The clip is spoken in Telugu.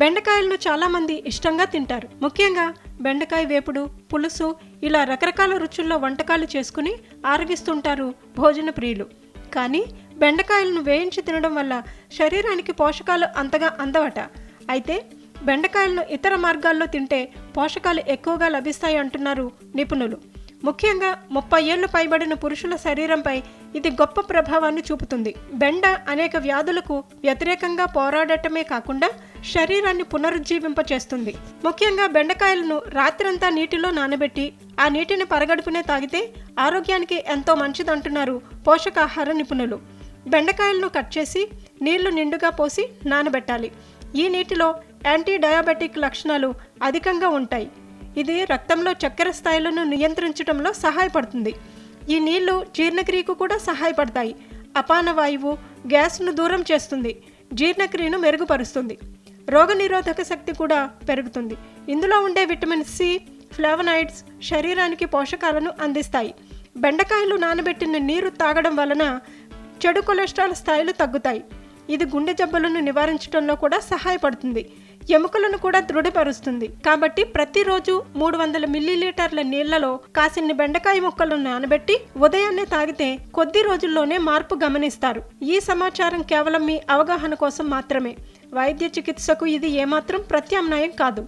బెండకాయలను చాలామంది ఇష్టంగా తింటారు. ముఖ్యంగా బెండకాయ వేపుడు పులుసు ఇలా రకరకాల రుచుల్లో వంటకాలు చేసుకుని ఆరగిస్తుంటారు భోజన ప్రియులు. కానీ బెండకాయలను వేయించి తినడం వల్ల శరీరానికి పోషకాలు అంతగా అందవట. అయితే బెండకాయలను ఇతర మార్గాల్లో తింటే పోషకాలు ఎక్కువగా లభిస్తాయి అంటున్నారు నిపుణులు. ముఖ్యంగా ముప్పై ఏళ్ళు పైబడిన పురుషుల శరీరంపై ఇది గొప్ప ప్రభావాన్ని చూపుతుంది. బెండ అనేక వ్యాధులకు వ్యతిరేకంగా పోరాడటమే కాకుండా శరీరాన్ని పునరుజ్జీవింపచేస్తుంది. ముఖ్యంగా బెండకాయలను రాత్రంతా నీటిలో నానబెట్టి ఆ నీటిని పరగడుపునే తాగితే ఆరోగ్యానికి ఎంతో మంచిదంటున్నారు పోషకాహార నిపుణులు. బెండకాయలను కట్ చేసి నీళ్ళు నిండుగా పోసి నానబెట్టాలి. ఈ నీటిలో యాంటీ డయాబెటిక్ లక్షణాలు అధికంగా ఉంటాయి. ఇది రక్తంలో చక్కెర స్థాయిలను నియంత్రించడంలో సహాయపడుతుంది. ఈ నీళ్ళు జీర్ణక్రియకు కూడా సహాయపడతాయి. అపాన వాయువు గ్యాస్ను దూరం చేస్తుంది. జీర్ణక్రియను మెరుగుపరుస్తుంది. రోగనిరోధక శక్తి కూడా పెరుగుతుంది. ఇందులో ఉండే విటమిన్ సి ఫ్లావనాయిడ్స్ శరీరానికి పోషకాలను అందిస్తాయి. బెండకాయలు నానబెట్టిన నీరు తాగడం వలన చెడు కొలెస్ట్రాల్ స్థాయిలు తగ్గుతాయి. ఇది గుండె జబ్బులను నివారించడంలో కూడా సహాయపడుతుంది. ఎముకలను కూడా దృఢపరుస్తుంది. కాబట్టి ప్రతిరోజు మూడు వందల మిల్లీలీటర్ల నీళ్ళలో కాసిన్ని బెండకాయ ముక్కలను నానబెట్టి ఉదయాన్నే తాగితే కొద్ది రోజుల్లోనే మార్పు గమనిస్తారు. ఈ సమాచారం కేవలం మీ అవగాహన కోసం మాత్రమే. వైద్య చికిత్సకు ఇది ఏమాత్రం ప్రత్యామ్నాయం కాదు.